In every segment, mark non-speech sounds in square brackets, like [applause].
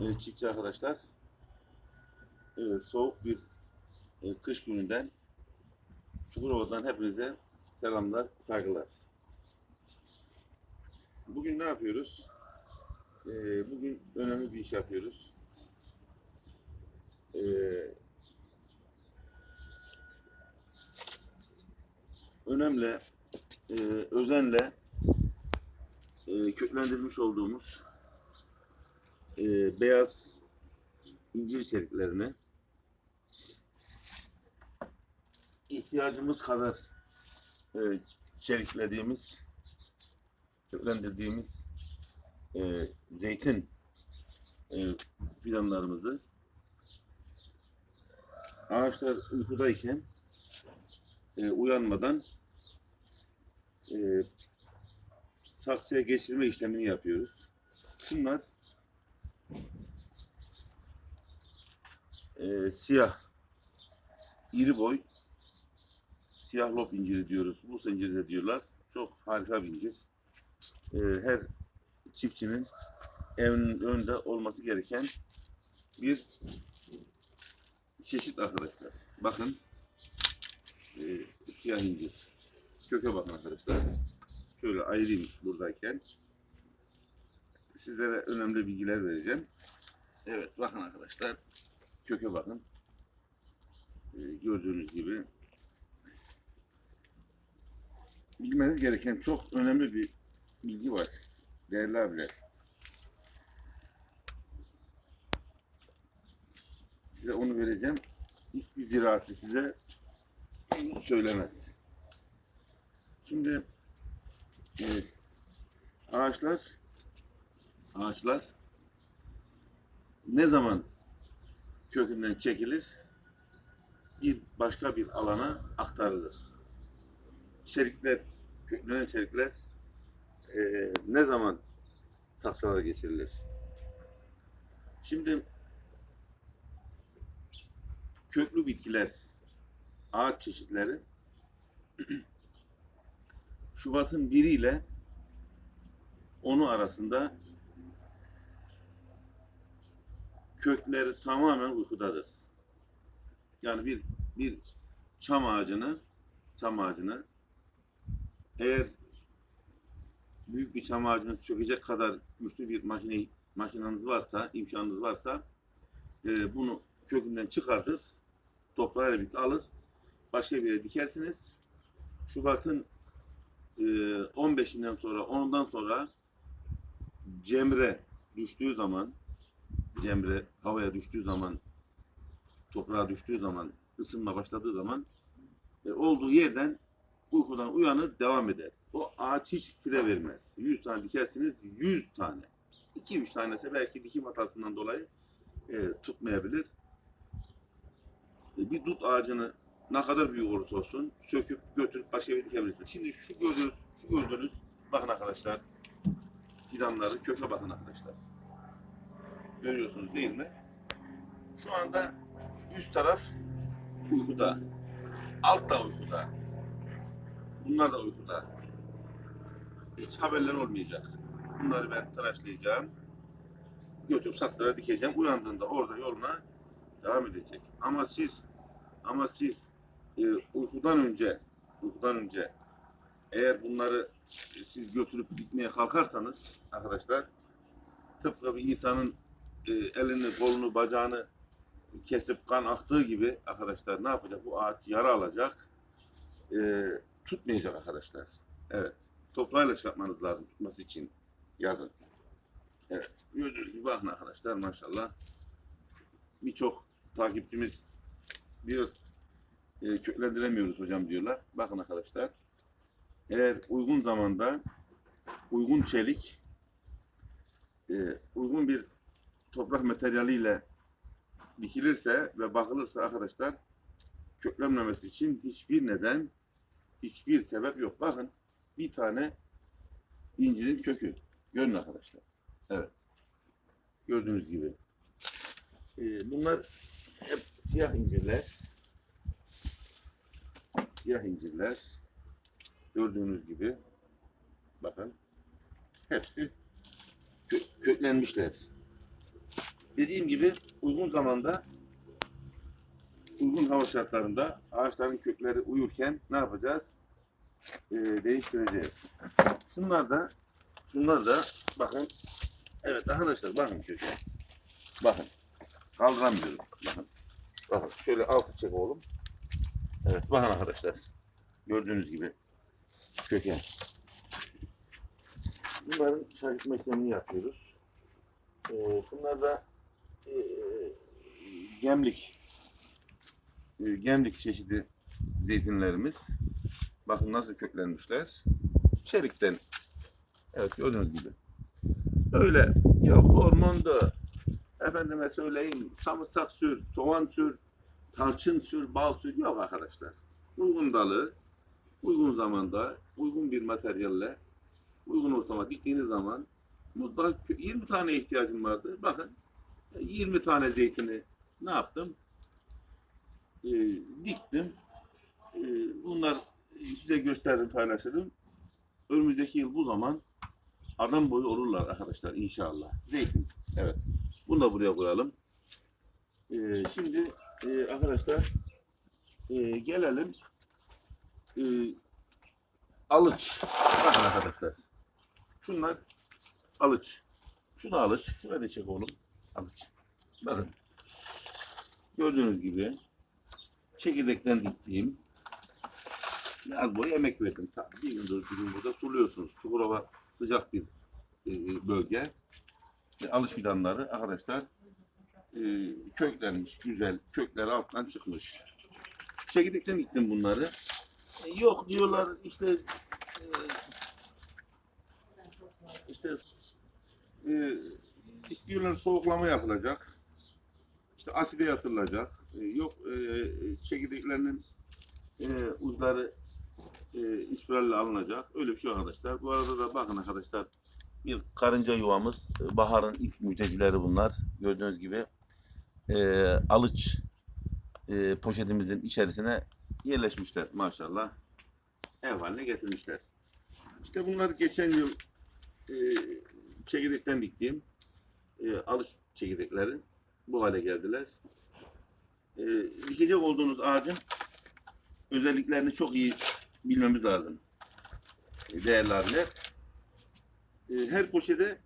çiftçi arkadaşlar. Evet, soğuk bir e, kış gününden Çukurova'dan hepinize selamlar, saygılar. Bugün ne yapıyoruz? E, bugün önemli bir iş yapıyoruz. E, önemli, özenle e, köklendirmiş olduğumuz e, beyaz incir içeriklerini ihtiyacımız kadar e, çeliklediğimiz, köklendirdiğimiz e, zeytin e, fidanlarımızı ağaçlar uykudayken e, uyanmadan e, saksıya geçirme işlemini yapıyoruz. Bunlar e, siyah, iri boy, siyah lop inciri diyoruz. Bu inciri de diyorlar. Çok harika bir incir. E, her çiftçinin evinin önünde olması gereken bir çeşit arkadaşlar. Bakın e, siyah incir. Köke bakın arkadaşlar. Şöyle ayırayım buradayken. Sizlere önemli bilgiler vereceğim. Evet bakın arkadaşlar. Köke bakın. Ee, gördüğünüz gibi bilmeniz gereken çok önemli bir bilgi var. Değerli abiler. Size onu vereceğim. Hiçbir ziraatçı size bunu söylemez. Şimdi e, ağaçlar ağaçlar ne zaman kökünden çekilir bir başka bir alana aktarılır. Çelikler, köklenen çelikler e, ne zaman saksılara geçirilir? Şimdi köklü bitkiler, ağaç çeşitleri [clears throat] Şubat'ın 1 ile 10'u arasında kökleri tamamen uykudadır. Yani bir bir çam ağacını çam ağacını eğer büyük bir çam ağacını sökecek kadar güçlü bir makine makineniz varsa, imkanınız varsa e, bunu kökünden çıkartır, toprağıyla birlikte alır, başka bir yere dikersiniz. Şubat'ın e, 15'inden sonra, 10'undan sonra cemre düştüğü zaman, cemre havaya düştüğü zaman, toprağa düştüğü zaman, ısınma başladığı zaman e, olduğu yerden uykudan uyanır, devam eder. O ağaç hiç fire vermez. 100 tane dikersiniz, 100 tane. 2-3 tanesi belki dikim hatasından dolayı e, tutmayabilir. E, bir dut ağacını ne kadar büyük olursa olsun söküp götürüp başka bir dikebilirsiniz. Şimdi şu gördüğünüz, şu gördüğünüz bakın arkadaşlar fidanları köke bakın arkadaşlar. Görüyorsunuz değil mi? Şu anda üst taraf uykuda. Alt da uykuda. Bunlar da uykuda. Hiç haberler olmayacak. Bunları ben tıraşlayacağım. Götürüp saksılara dikeceğim. Uyandığında orada yoluna devam edecek. Ama siz ama siz e, uykudan önce uykudan önce eğer bunları siz götürüp dikmeye kalkarsanız arkadaşlar tıpkı bir insanın e, elini, kolunu, bacağını kesip kan aktığı gibi arkadaşlar ne yapacak? Bu ağaç yara alacak. E, tutmayacak arkadaşlar. Evet. Toprağıyla çıkartmanız lazım tutması için yazın. Evet. Bakın arkadaşlar maşallah. Birçok takipçimiz diyor e, köklendiremiyoruz hocam diyorlar. Bakın arkadaşlar. Eğer uygun zamanda uygun çelik e, uygun bir toprak materyaliyle dikilirse ve bakılırsa arkadaşlar köklenmemesi için hiçbir neden hiçbir sebep yok. Bakın bir tane incirin kökü. Görün arkadaşlar. Evet. Gördüğünüz gibi. E, bunlar hep siyah incirler. Siyah incirler. Gördüğünüz gibi. Bakın. Hepsi kö- köklenmişler. Dediğim gibi uygun zamanda uygun hava şartlarında ağaçların kökleri uyurken ne yapacağız? Ee, değiştireceğiz. Şunlar da şunlar da bakın evet arkadaşlar bakın köke. Bakın. Kaldıramıyorum. Bakın. Bakın şöyle altı çek oğlum. Evet bakın arkadaşlar. Gördüğünüz gibi köken. Bunların şarkıtma işlemini yapıyoruz. Ee, bunlar da e, gemlik e, gemlik çeşidi zeytinlerimiz. Bakın nasıl köklenmişler. Çelikten. Evet gördüğünüz gibi. Öyle yok hormonda efendime söyleyeyim samırsak sür, soğan sür, tarçın sür, bal sür yok arkadaşlar. Uygun dalı, uygun zamanda, uygun bir materyalle, uygun ortama diktiğiniz zaman mutlaka kö- 20 tane ihtiyacım vardı. Bakın 20 tane zeytini ne yaptım? Ee, diktim. Ee, bunlar size gösterdim, paylaşırım. Önümüzdeki yıl bu zaman adam boyu olurlar arkadaşlar inşallah. Zeytin. Evet. Bunu da buraya koyalım. Ee, şimdi e, arkadaşlar e, gelelim e, alıç. Bakın arkadaşlar. Şunlar alıç. Şunu alıç. Şuna da çek oğlum. Alıç. Bakın. Gördüğünüz gibi çekirdekten diktiğim biraz boy emek verdim. Tabii bir gündür bir gün burada suluyorsunuz. Çukurova sıcak bir e, bölge. E, alış fidanları arkadaşlar köklenmiş, güzel. Kökler alttan çıkmış. Çekirdekten diktim bunları. E, yok diyorlar işte e, işte istiyorlar soğuklama yapılacak. İşte aside yatırılacak. E, yok e, çekirdeklerinin e, uçları e, ispiralle alınacak. Öyle bir şey arkadaşlar. Bu arada da bakın arkadaşlar bir karınca yuvamız. E, Baharın ilk müjdecileri bunlar. Gördüğünüz gibi e, alıç poşetimizin içerisine yerleşmişler maşallah. Ev haline getirmişler. İşte bunlar geçen yıl e, çekirdekten diktiğim e, alış çekirdekleri bu hale geldiler. E, dikecek olduğunuz ağacın özelliklerini çok iyi bilmemiz lazım. E, değerli abiler. E, her poşete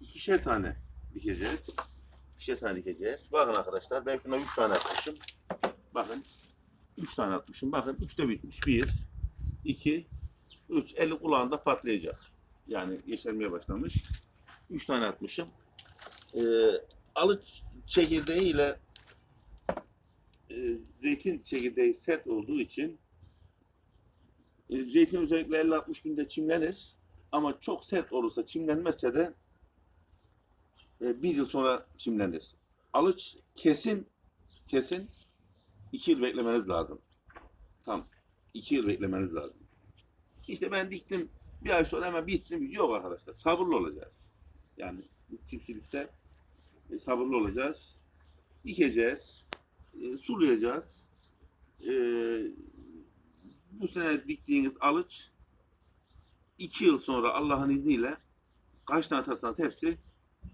ikişer tane dikeceğiz. İkişer tane dikeceğiz. Bakın arkadaşlar ben şuna üç tane atmışım. Bakın. Üç tane atmışım. Bakın üçte bitmiş. Bir, iki, üç. Eli kulağında patlayacak. Yani yeşermeye başlamış. Üç tane atmışım. E, alıç çekirdeği ile e, zeytin çekirdeği sert olduğu için e, zeytin özellikle 50-60 günde çimlenir. Ama çok sert olursa çimlenmezse de e, bir yıl sonra çimlenir. Alıç kesin kesin iki yıl beklemeniz lazım. Tam iki yıl beklemeniz lazım. İşte ben diktim bir ay sonra hemen bitsin. Yok arkadaşlar sabırlı olacağız. Yani çiftçilikte e, sabırlı olacağız. Dikeceğiz. E, sulayacağız. E, bu sene diktiğiniz alıç iki yıl sonra Allah'ın izniyle kaç tane atarsanız hepsi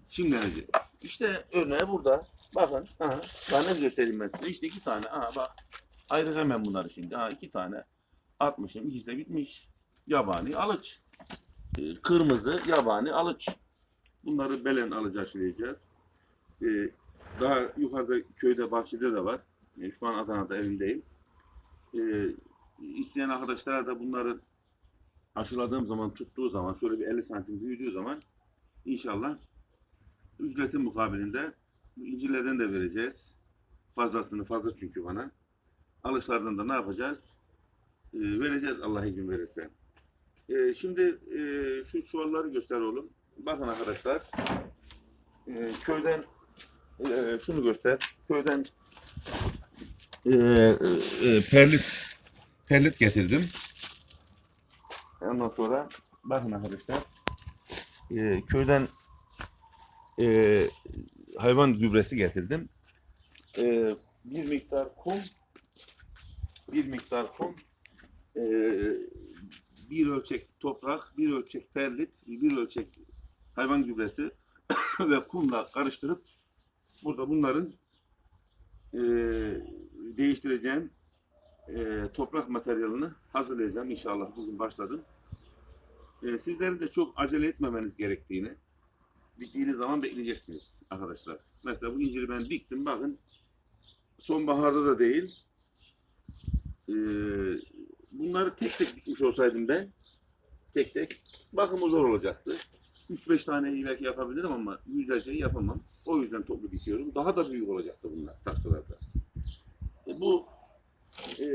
çimlenecek. İşte örneği burada. Bakın. Aha, daha göstereyim ben size. İşte iki tane. Aha bak. Ayrı hemen bunları şimdi. Ha iki tane. Atmışım. İkisi de bitmiş. Yabani alıç. Ee, Kırmızı yabani alıç. Bunları belen alıcı aşılayacağız. Ee, daha yukarıda köyde bahçede de var. Ee, şu an Adana'da evimdeyim. Ee, isteyen arkadaşlara da bunları aşıladığım zaman tuttuğu zaman şöyle bir 50 santim büyüdüğü zaman inşallah ücretin mukabilinde incirlerden de vereceğiz. Fazlasını fazla çünkü bana. Alışlardan da ne yapacağız? Ee, vereceğiz Allah izin verirse. Ee, şimdi e, şu çuvalları göster oğlum. Bakın arkadaşlar. Ee, köyden e, şunu göster. Köyden e, e, perlit perlit getirdim. Ondan sonra bakın arkadaşlar e, köyden e, hayvan gübresi getirdim. E, bir miktar kum bir miktar kum e, bir ölçek toprak, bir ölçek perlit, bir ölçek hayvan gübresi [coughs] ve kumla karıştırıp burada bunların e, değiştireceğim e, toprak materyalini hazırlayacağım inşallah bugün başladım. E, sizlerin de çok acele etmemeniz gerektiğini diktiğiniz zaman bekleyeceksiniz arkadaşlar. Mesela bu inciri ben diktim bakın sonbaharda da değil e, bunları tek tek dikmiş olsaydım ben tek tek bakımı zor olacaktı. 3-5 tane belki yapabilirim ama yüzlerceyi yapamam. O yüzden toplu dikiyorum. Daha da büyük olacaktı bunlar saksılarda. E, bu e,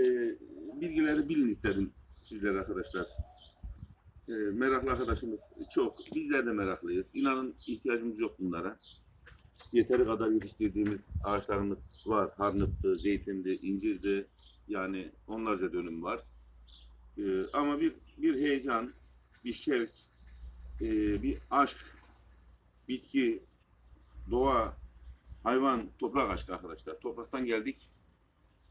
bilgileri bilin istedim sizlere arkadaşlar. E, meraklı arkadaşımız çok. Bizler de meraklıyız. İnanın ihtiyacımız yok bunlara. Yeteri kadar yetiştirdiğimiz ağaçlarımız var. Harnıttı, zeytindi, incirdi. Yani onlarca dönüm var. E, ama bir bir heyecan, bir şevk, e, bir aşk, bitki, doğa, hayvan, toprak aşkı arkadaşlar. Topraktan geldik.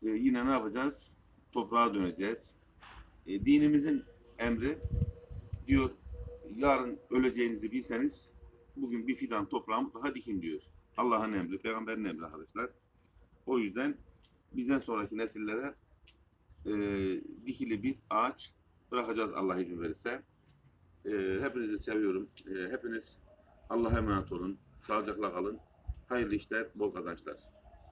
E, yine ne yapacağız? Toprağa döneceğiz. E, dinimizin emri diyor yarın öleceğinizi bilseniz bugün bir fidan toprağa mutlaka dikin diyor. Allah'ın emri, peygamberin emri arkadaşlar. O yüzden bizden sonraki nesillere e, dikili bir ağaç bırakacağız Allah izin verirse. E, hepinizi seviyorum. E, hepiniz Allah'a emanet olun. Sağlıcakla kalın. Hayırlı işler, bol kazançlar.